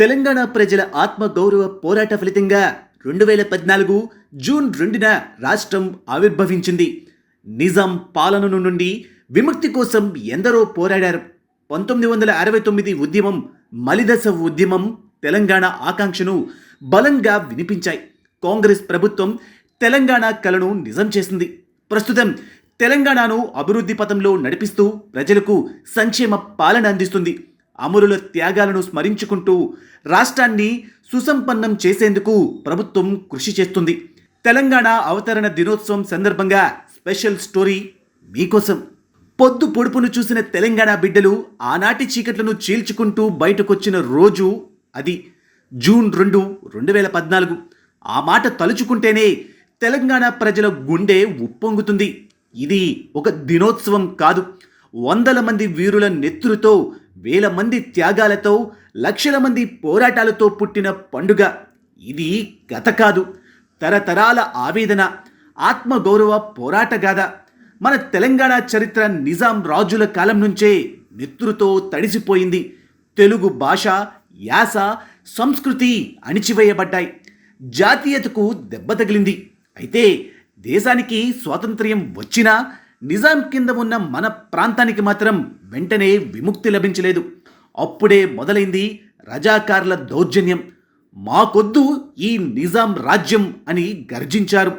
తెలంగాణ ప్రజల ఆత్మగౌరవ పోరాట ఫలితంగా రెండు వేల పద్నాలుగు జూన్ రెండున రాష్ట్రం ఆవిర్భవించింది. నిజాం పాలన నుండి విముక్తి కోసం ఎందరో పోరాడారు. పంతొమ్మిది వందల అరవై తొమ్మిది ఉద్యమం మలిదశ ఉద్యమం తెలంగాణ ఆకాంక్షను బలంగా వినిపించాయి. కాంగ్రెస్ ప్రభుత్వం తెలంగాణ కలను నిజం చేసింది. ప్రస్తుతం తెలంగాణను అభివృద్ధి పథంలో నడిపిస్తూ ప్రజలకు సంక్షేమ పాలన అందిస్తుంది. అమరుల త్యాగాలను స్మరించుకుంటూ రాష్ట్రాన్ని సుసంపన్నం చేసేందుకు ప్రభుత్వం కృషి చేస్తుంది. తెలంగాణ అవతరణ దినోత్సవం సందర్భంగా స్పెషల్ స్టోరీ మీకోసం. పొద్దు పొడుపును చూసిన తెలంగాణ బిడ్డలు ఆనాటి చీకట్లను చీల్చుకుంటూ బయటకొచ్చిన రోజు అది. జూన్ రెండు రెండు వేల పద్నాలుగు. ఆ మాట తలుచుకుంటేనే తెలంగాణ ప్రజల గుండె ఉప్పొంగుతుంది. ఇది ఒక దినోత్సవం కాదు. వందల మంది వీరుల నెత్తురుతో వేల మంది త్యాగాలతో లక్షల మంది పోరాటాలతో పుట్టిన పండుగ. ఇది గత కాదు తరతరాల ఆవేదన ఆత్మగౌరవ పోరాటగాథ మన తెలంగాణ చరిత్ర నిజాం రాజుల కాలం నుంచే నెత్తురుతో తడిసిపోయింది. తెలుగు భాష యాస సంస్కృతి అణిచివేయబడ్డాయి. జాతీయతకు దెబ్బ తగిలింది. అయితే దేశానికి స్వాతంత్ర్యం వచ్చినా నిజాం కింద ఉన్న మన ప్రాంతానికి మాత్రం వెంటనే విముక్తి లభించలేదు. అప్పుడే మొదలైంది రజాకార్ల దౌర్జన్యం. మాకొద్దు ఈ నిజాం రాజ్యం అని గర్జించారు.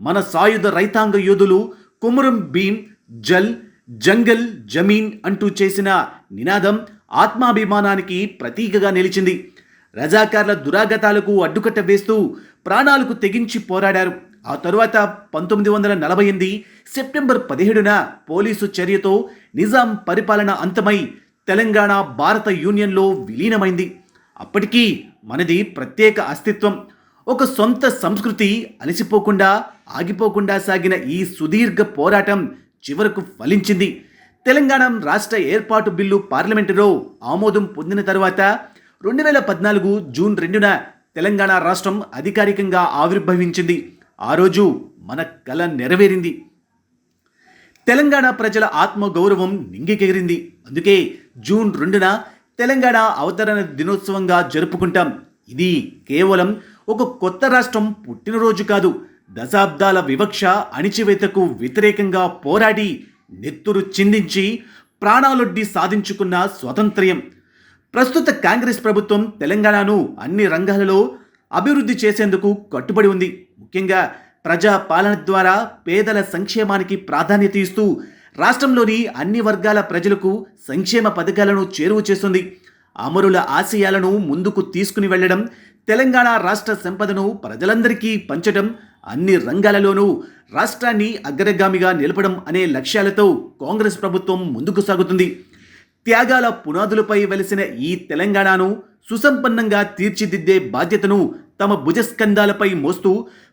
మన సాయుధ రైతాంగ యోధులు కుమురం భీం జల్ జంగల్ జమీన్ అంటూ చేసిన నినాదం ఆత్మాభిమానానికి ప్రతీకగా నిలిచింది. రజాకార్ల దురాగతాలకు అడ్డుకట్ట వేస్తూ ప్రాణాలకు తెగించి పోరాడారు. ఆ తరువాత పంతొమ్మిది వందల నలభై ఎనిమిది సెప్టెంబర్ పదిహేడున పోలీసు చర్యతో నిజాం పరిపాలన అంతమై తెలంగాణ భారత యూనియన్లో విలీనమైంది. అప్పటికీ మనది ప్రత్యేక అస్తిత్వం. ఒక సొంత సంస్కృతి అలసిపోకుండా ఆగిపోకుండా సాగిన ఈ సుదీర్ఘ పోరాటం చివరకు ఫలించింది. తెలంగాణ రాష్ట్ర ఏర్పాటు బిల్లు పార్లమెంటులో ఆమోదం పొందిన తర్వాత రెండు వేల పద్నాలుగు జూన్ రెండున తెలంగాణ రాష్ట్రం అధికారికంగా ఆవిర్భవించింది. ఆ రోజు మన కల నెరవేరింది. తెలంగాణ ప్రజల ఆత్మగౌరవం నింగికెగిరింది. అందుకే జూన్ రెండున తెలంగాణ అవతరణ దినోత్సవంగా జరుపుకుంటాం. ఇది కేవలం ఒక కొత్త రాష్ట్రం పుట్టినరోజు కాదు. దశాబ్దాల వివక్ష అణిచివేతకు వ్యతిరేకంగా పోరాడి నెత్తురు చిందించి ప్రాణాలొడ్డి సాధించుకున్న స్వాతంత్ర్యం. ప్రస్తుత కాంగ్రెస్ ప్రభుత్వం తెలంగాణను అన్ని రంగాలలో అభివృద్ధి చేసేందుకు కట్టుబడి ఉంది. ముఖ్యంగా ప్రజా పాలన ద్వారా పేదల సంక్షేమానికి ప్రాధాన్యత ఇస్తూ రాష్ట్రంలోని అన్ని వర్గాల ప్రజలకు సంక్షేమ పథకాలను చేరువ చేస్తుంది. అమరుల ఆశయాలను ముందుకు తీసుకుని వెళ్ళడం తెలంగాణ రాష్ట్ర సంపదను ప్రజలందరికీ పంచడం అన్ని రంగాలలోనూ రాష్ట్రాన్ని అగ్రగామిగా నిలపడం అనే లక్ష్యాలతో కాంగ్రెస్ ప్రభుత్వం ముందుకు సాగుతుంది. త్యాగాల పునాదులపై వెలిసిన ఈ తెలంగాణను సుసంపన్నంగా తీర్చిదిద్దే బాధ్యతను తమ భుజస్కంధాలపై మోస్తూ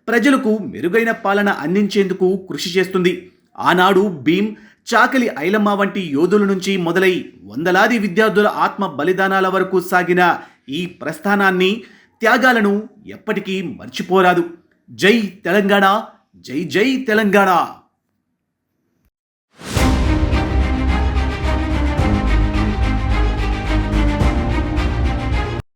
ప్రజలకు మెరుగైన పాలన అందించేందుకు కృషి చేస్తుంది. ఆనాడు భీమ్ చాకలి ఐలమ్మ వంటి యోధుల నుంచి మొదలై వందలాది విద్యార్థుల ఆత్మ బలిదానాల వరకు సాగిన ఈ ప్రస్థానాన్ని త్యాగాలను ఎప్పటికీ మర్చిపోరాదు. జై తెలంగాణ జై జై తెలంగాణ!